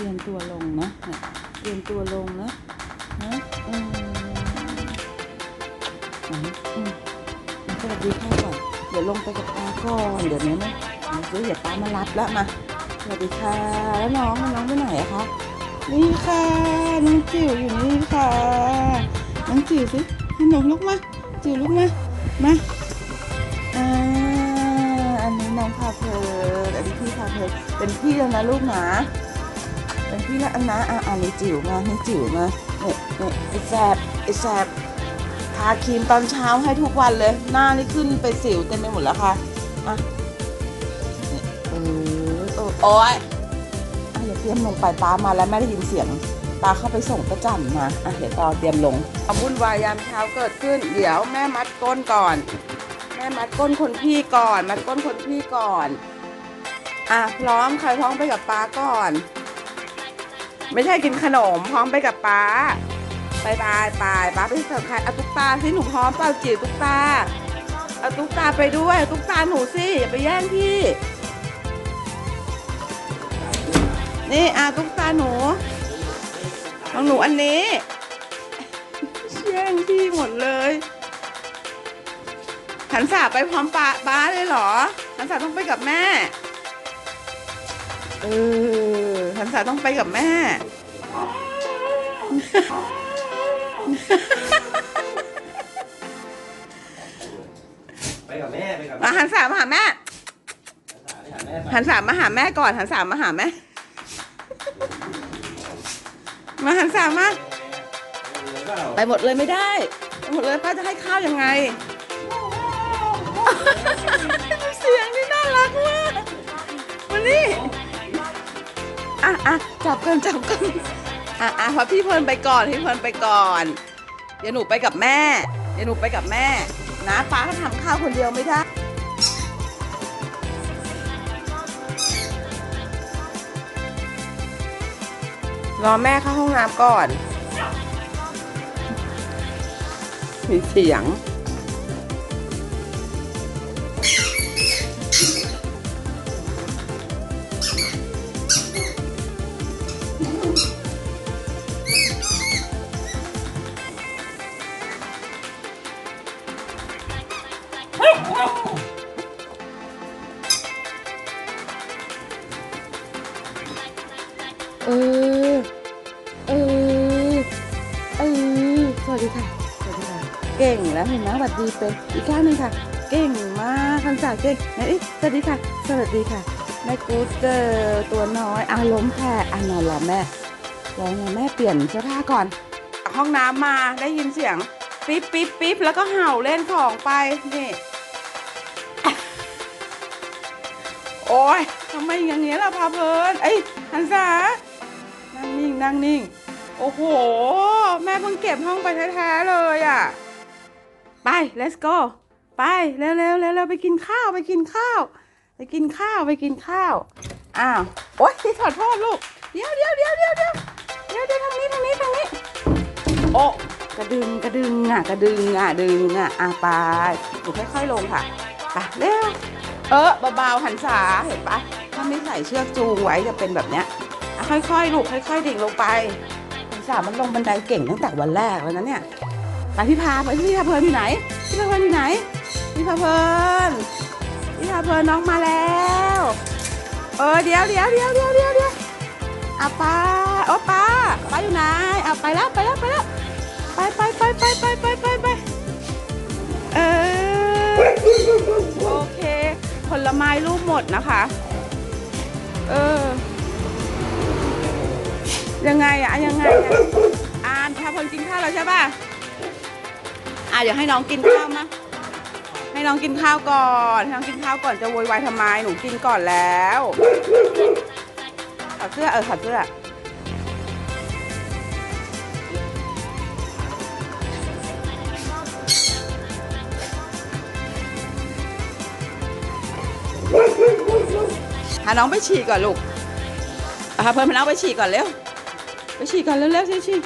รียมตัวลงนะเนี่ยเตรียมตัวลงนะนะอืมไหนอืมสวัสดีค่ะก่อนเดี๋ยวลงไปกับป้าก่อนเดี๋ยวนี้นะเดี๋ยวเดี๋ยวป้ามารับแล้วมาสวัสดีค่ะแล้วน้องน้องไปไหนอะคะนี่ค่ะน้องจิ๋วอยู่นี่ค่ะน้องจิ๋วสิให้น้องลุกมาจิ๋วลุกมามาอ่าอันนี้น้องพาเพลินอันนี้พี่พาเพลินเป็นพี่แล้วนะลูกนะ เป็นพี่ละอันนะอะอันนี้จิ๋วมาให้จิ๋วมาเนี่ยเนี่ยไอแสบไอแสบทาครีมตอนเช้าให้ทุกวันเลย หน้านี่ขึ้นไปสิวเต็มไปหมดแล้วค่ะอะเออออโอ๊ยอะเดี๋ยวเตรียมลงไปป้ามาแล้วแม่ได้ยินเสียงป้าเข้าไปส่งประจันมาอะเดี๋ยวต่อเตรียมลงความวุ่นวายยามเช้าเกิดขึ้น เดี๋ยวแม่มัดก้นก่อน แม่มัดก้นคนพี่ก่อน มัดก้นคนพี่ก่อน อะพร้อมใครพร้อมไปกับป้าก่อน ไม่ใช่กินขนมพร้อมไปกับป้าไปบายไปป้าไปเสิร์ฟใครเอาตุ๊กตาสิหนูพร้อมเปล่าจิ๋วตุ๊กตาเอาตุ๊กตาไปด้วยตุ๊กตาหนูสิอย่าไปแย่งพี่ นี่อาตุ๊กตาหนูของหนูอันนี้แย่งพี่หมดเลยหันสาไปพร้อมป้าป้าเลยเหรอหันสาต้องไปกับแม่เออหันษาต้องไปกับแม่ ไปกับแม่ไปกับมาหันษามาหาแม่หาแม่หันษามมาหาแม่ก่อน หันษามมาหาแม่ มาหันษามาเปล่าไปหมดเลยไม่ได้ไปหมดเลยป้าจะให้ข้าวยังไง เสียงนี่น่ารักมากมานี่อะอะจับกันจับกัน อะอะพอพี่เพลินไปก่อนพี่เพลินไปก่อน เดี๋ยวหนูไปกับแม่ เดี๋ยวหนูไปกับแม่ นะป้าก็ทำข้าวคนเดียวไม่ได้ รอแม่เข้าห้องน้ำก่อน มีเสียง เก่งแล้วเห็นไหมสวัสดีเป็นอีกข้างหนึ่งค่ะ เก่งมากคำสั่งเก่งไหนอีกสวัสดีค่ะ สวัสดีค่ะแม่กูเจอตัวน้อยอารมแพ้อะนอนรอแม่รอแม่เปลี่ยนเสื้อผ้าก่อน ห้องน้ำมาได้ยินเสียงปิ๊บปิ๊บปิ๊บแล้วก็เห่าเล่นของไปนี่โอ้ยทำไมอย่างเงี้ยล่ะพาเพลินเอ้ยหันษานั่งนิ่งนั่งนิ่ง โอ้โห แม่เพิ่งเก็บห้องไปแท้ๆเลยอะ ไป let's go ไปเร็วๆเร็วเร็วไปกินข้าวไปกินข้าว ไปกินข้าวไปกินข้าวอ้าวโอ๊ยขอโทษลูกเดี๋ยวเดี๋ยวเดี๋ยวเดี๋ยวเดี๋ยวเดี๋ยวเดี๋ยวทางนี้ทางนี้ทางนี้โอ้กระดึงกระดึงอะกระดึงอะดึงอะอะไปหนูค่อยๆลงค่ะไปเร็วเออเบาๆหันษาเห็นปะถ้าไม่ใส่เชือกจูงไว้จะเป็นแบบเนี้ยค่อยๆลูกค่อย ๆ ดิ่งลงไปหันษามันลงบันไดเก่งตั้งแต่วันแรกแล้วนะเนี่ย ไปพี่พาไปพี่พาเพลินอยู่ไหน พี่พาเพลินอยู่ไหน พี่พาเพลินพี่พาเพลินน้องมาแล้ว เออเดี๋ยวเดี๋ยวเดี๋ยวเดี๋ยวเดี๋ยวเดี๋ยวอาป้าโอ้ป้าป้าอยู่ไหนเอาไปแล้วไปแล้วไปแล้วไปไปไปไปไปไปไปไปเออโอเคผลไม้รูปหมดนะคะ เออ ยังไงอะยังไงอะอ่านพาพลกินข้าวแล้วใช่ป่ะ เดี๋ยวให้น้องกินข้าวมาให้น้องกินข้าวก่อนให้น้องกินข้าวก่อนจะโวยวายทำไมหนูกินก่อนแล้วถอดเสื้อเออถอดเสื้อพาน้องไปฉี่ก่อนลูกพาเพื่อนพาน้องไปฉี่ก่อนเร็ว ไปฉี่ก่อนเร็วๆสิฉี่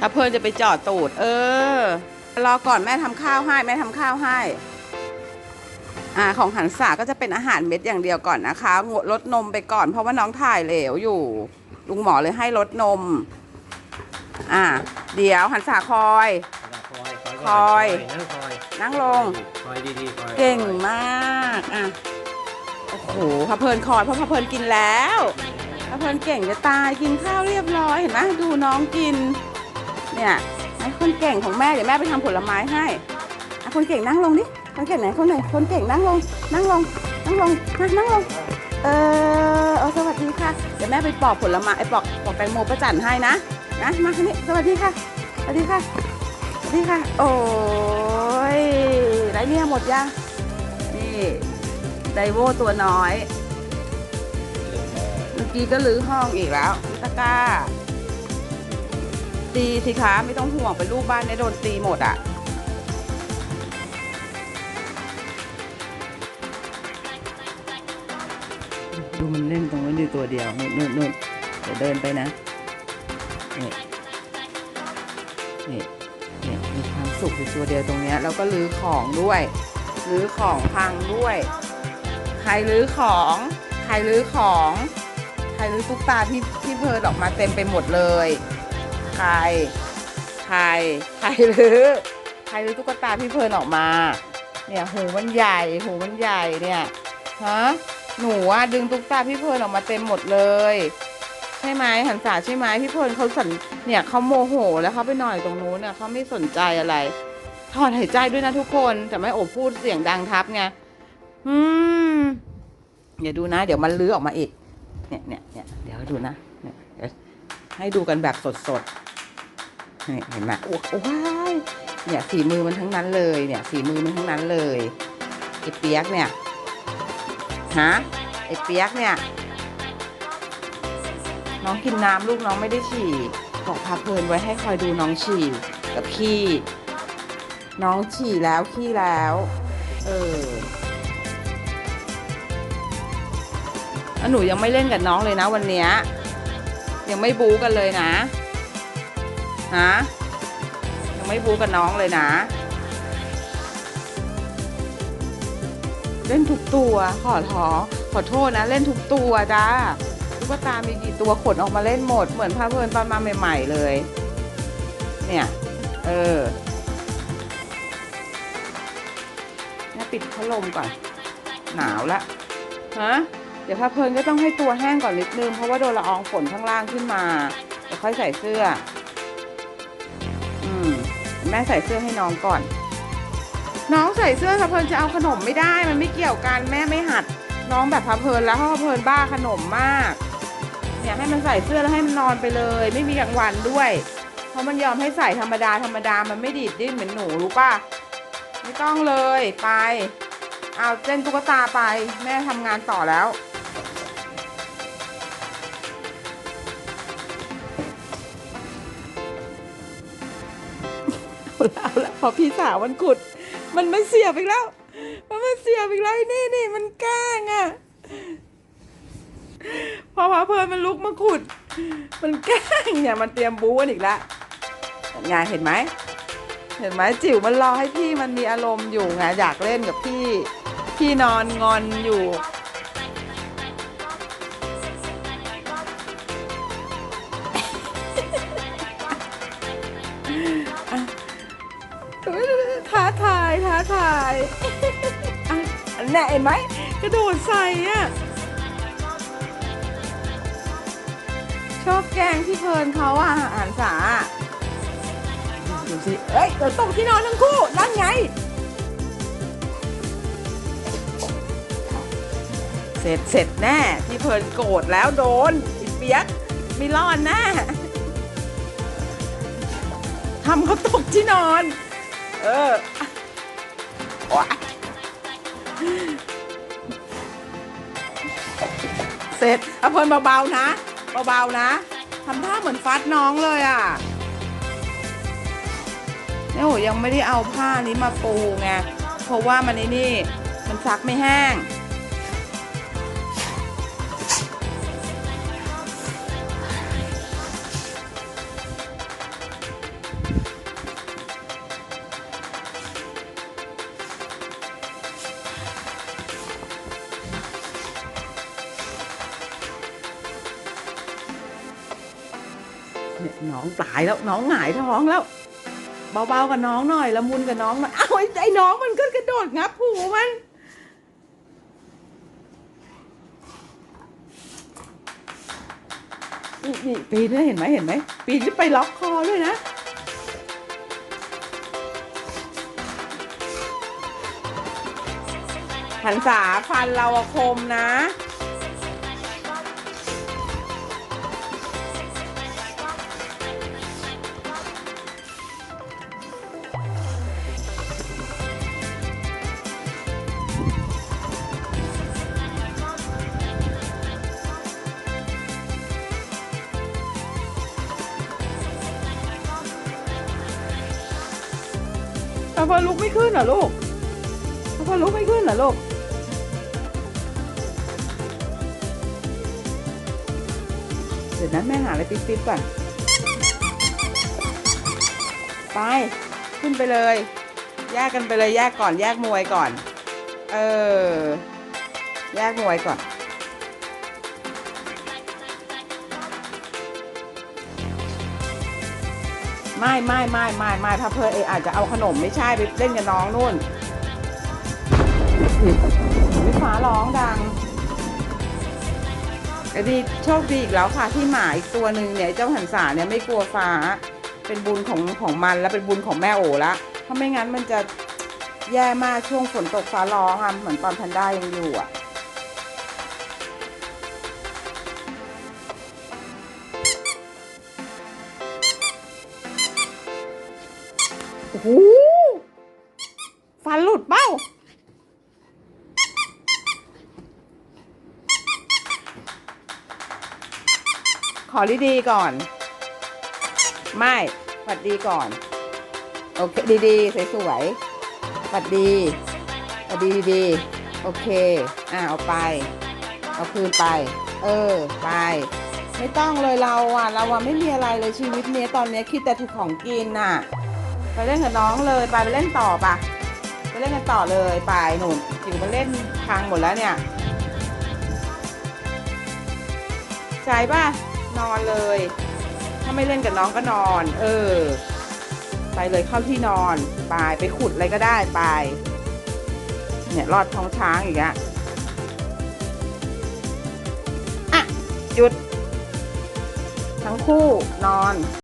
ถ้าเพื่อนจะไปจอดตูด เออ รอก่อนแม่ทำข้าวให้ แม่ทำข้าวให้ อ่าของหันษาก็จะเป็นอาหารเม็ดอย่างเดียวก่อนนะคะ งดลดนมไปก่อน เพราะว่าน้องถ่ายเหลวอยู่ ลุงหมอเลยให้ลดนม อ่า เดี๋ยวหันษาคอย คอยคอยนั่งคอย นั่งลง คอยดีๆคอยเก่งมากอะโอ้โหพะเพลินคอยเพราะพะเพลินกินแล้วพะเพลินเก่งจะตายกินข้าวเรียบร้อยเห็นไหมดูน้องกิน เนี่ยไอ้คนเก่งของแม่เดี๋ยวแม่ไปทำผลไม้ให้ไอะคนเก่งนั่งลงดิคนเก่งไหนคนไหนคนเก่งนั่งลง นั่งลง นั่งลงมานั่งลง เออเอาสวัสดีค่ะ เดี๋ยวแม่ไปปอกผลไม้ไอ้ปอกปอกแตงโมประจันให้นะนะมาคนนี้สวัสดีค่ะ สวัสดีค่ะ สวัสดีค่ะ โอ้ยไรเนี่ยหมดยังนี่ไดโวตัวน้อย เมื่อกี้ก็ลื้อห้องอีกแล้วตะกร้า ตีสิคะไม่ต้องห่วงเป็นลูกบ้านเนี่ยโดนตีหมดอะดูมันเล่นตรงนั้นอยู่ตัวเดียวนู่นนู่นนู่นเดี๋ยวเดินไปนะนี่นี่เนี่ยมีความสุขอยู่ตัวเดียวตรงเนี้ยแล้วก็ลื้อของด้วยลื้อของพังด้วย ใครลื้อของ ใครลื้อของ ใครลื้อตุ๊กตาที่ที่เพลินออกมาเต็มไปหมดเลย ใครใครใครลื้อใครลื้อตุ๊กตาพี่เพลินออกมา เนี่ยหูมันใหญ่หูมันใหญ่เนี่ยฮะหนูอะดึงตุ๊กตาพี่เพลินออกมาเต็มหมดเลย ใช่ไหมหันษาใช่ไหมพี่เพลินเขาสันเนี่ยเขาโมโหแล้วเขาไปนอนอยู่ตรงนู้นเนี่ยเขาไม่สนใจอะไรถอนหายใจด้วยนะทุกคนแต่ไม่โอบพูดเสียงดังทับไงอืมเดี๋ยวดูนะ เดี๋ยวมันลื้อออกมาอีก เนี่ยเนี่ยเนี่ยเดี๋ยวดูนะเนี่ยให้ดูกันแบบสดๆ นี่เห็นไหมโอ้โอ้ยเนี่ยฝีมือมันทั้งนั้นเลยเนี่ยฝีมือมันทั้งนั้นเลยไอเปียกเนี่ยฮะไอเปียกเนี่ย น้องกินน้ำลูกน้องไม่ได้ฉี่บอกพาเพลินไว้ให้คอยดูน้องฉี่กับขี้น้องฉี่แล้วขี้แล้ว เออแล้วหนูยังไม่เล่นกับน้องเลยนะวันเนี้ยยังไม่บู๊กันเลยนะ ฮะยังไม่บู๊กับน้องเลยนะ เล่นทุกตัวขอทอขอโทษนะ เล่นทุกตัวจ้าตุ๊กตามีกี่ตัวขนออกมาเล่นหมด เหมือนพาเพลินตอนมาใหม่ ๆ เลย เนี่ย เออปิดพัดลมก่อน หนาวละฮะเดี๋ยวพาเพลินก็ต้องให้ตัวแห้งก่อนนิดนึงเพราะว่าโดนละอองฝนข้างล่างขึ้นมาเดี๋ยวค่อยใส่เสื้อ แม่ใส่เสื้อให้น้องก่อน น้องใส่เสื้อพาเพลินจะเอาขนมไม่ได้ มันไม่เกี่ยวกันแม่ไม่หัด น้องแบบพาเพลินแล้วพะเพลินบ้าขนมมาก เนี่ยให้มันใส่เสื้อแล้วให้มันนอนไปเลย ไม่มีกลางวันด้วย เพราะมันยอมให้ใส่ธรรมดาธรรมดามันไม่ดีดดิ้นเหมือนหนูรู้ป่ะไม่ต้องเลยไป เอาเล่นตุ๊กตาไป แม่ทำงานต่อแล้ว ละเอาละพอพี่สาวมันขุด มันไม่เสียบอีกแล้ว มันไม่เสียบอีกแล้วนี่นี่มันแกล้งอะพอพาเพลินมันลุกมาขุด มันแกล้งเนี่ยมันเตรียมบู๊กันอีกแล้วไงเห็นไหมเห็นไหมจิ๋วมันรอให้พี่มันมีอารมณ์อยู่ไงอยากเล่นกับพี่ พี่นอนงอนอยู่ายท้าทายอะอันแน่เห็นไหมกระโดดใส่อะ ชอบแกล้งพี่เพลินเขาอะอ่านสาดูสิ เอ้ย เดี๋ยวตกที่นอนทั้งคู่ นั่นไง เสร็จเสร็จแน่ พี่เพลินโกรธแล้วโดนอีเปียกมีรอดแน่ทำเขาตกที่นอน เออ เสร็จเอาเพลินเบาๆนะ เบาๆนะทำท่าเหมือนฟัดน้องเลยอะเนี่ยโหยังไม่ได้เอาผ้านี้มาปูไงเพราะว่ามันนี้นี่มันซักไม่แห้ง เนี่ยน้องตายแล้วน้องหงายท้องแล้ว เบาๆกับน้องหน่อยละมุนกับน้องหน่อยเอ้าไอ้ไอ้น้องมันก็กระโดดงับหูมันนี่ปีนด้วยเห็นไหมเห็นไหมปีนขึ้นไปล็อกคอด้วยนะหันษาฟันเราอะคมนะ ตาพอลุกไม่ขึ้นเหรอลูกตาพอลุกไม่ขึ้นเหรอลูกเดี๋ยวนั้นแม่หาอะไรติ๊บๆก่อนไปขึ้นไปเลย แยกกันไปเลยแยกก่อน แยกมวยก่อน เออ แยกมวยก่อน ไม่ไม่ไม่ไม่ไม่ถ้าเพอเออาจจะเอาขนมไม่ใช่ไปเล่นกับน้องนู่นวิฟ้าร้องดังก็ดีโชคดีอีกแล้วค่ะที่หมาอีกตัวหนึ่งเนี่ยเจ้าหันษาเนี่ยไม่กลัวฟ้า เป็นบุญของของมันและเป็นบุญของแม่โอละถ้าไม่งั้นมันจะแย่มากช่วงฝนตกฟ้าร้องอะเหมือนตอนแพนด้ายังอยู่อะ อ้โหฟันหลุดเป้าขอดีๆก่อน ไม่หวัดดีก่อน โอเค ดีๆ สวยๆหวัดดีหวัดดีดีๆโอเค อ่าเอาไป เอาคืนไป เออ ไป ไม่ต้องเลยเราอะ เราอะไม่มีอะไรเลยชีวิตเนี้ยตอนเนี้ยคิดแต่ถูกของกินน่ะ ไปเล่นกับน้องเลยไปไปเล่นต่อปะไปเล่นกันต่อเลยไปหนุนจิ๋วมาเล่นพังหมดแล้วเนี่ยใจป่ะนอนเลย ถ้าไม่เล่นกับน้องก็นอน เออ ไปเลยเข้าที่นอนไปไปขุดอะไรก็ได้ไป เนี่ยรอดท้องช้างอีกอะอะหยุด ทั้งคู่นอน